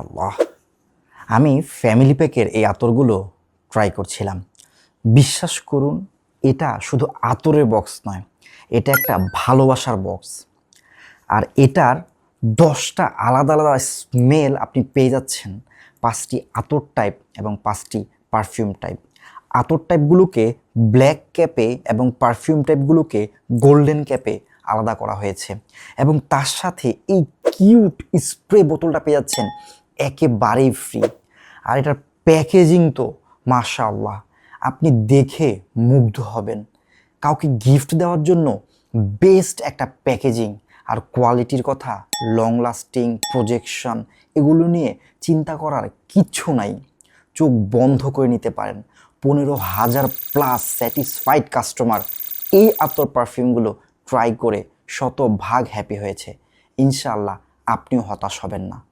আল্লাহ আমি ফ্যামিলি প্যাকের এই আতরগুলো ট্রাই করছিলাম। বিশ্বাস করুন, এটা শুধু আতরের বক্স নয়, এটা একটা ভালোবাসার বক্স আর এটার দশটা আলাদা আলাদা স্মেল আপনি পেয়ে যাচ্ছেন, পাঁচটি আতর টাইপ এবং পাঁচটি পারফিউম টাইপ আতর টাইপগুলোকে ব্ল্যাক ক্যাপে এবং পারফিউম টাইপগুলোকে গোল্ডেন ক্যাপে আলাদা করা হয়েছে। এবং তার সাথে এই কিউট স্প্রে বোতলটা পেয়ে যাচ্ছেন একেবারেই ফ্রি আর এটার প্যাকেজিং তো মাশাআল্লাহ, আপনি দেখে মুগ্ধ হবেন। কাউকে গিফট দেওয়ার জন্য বেস্ট একটা প্যাকেজিং আর কোয়ালিটির কথা লং লাস্টিং প্রজেকশন এগুলো নিয়ে চিন্তা করার কিচ্ছু নাই। চোখ বন্ধ করে নিতে পারেন। পনেরো হাজার প্লাস স্যাটিসফাইড কাস্টমার এই আতর পারফিউমগুলো ট্রাই করে শত ভাগ হ্যাপি হয়েছে। ইনশাআল্লাহ আপনিও হতাশ হবেন না।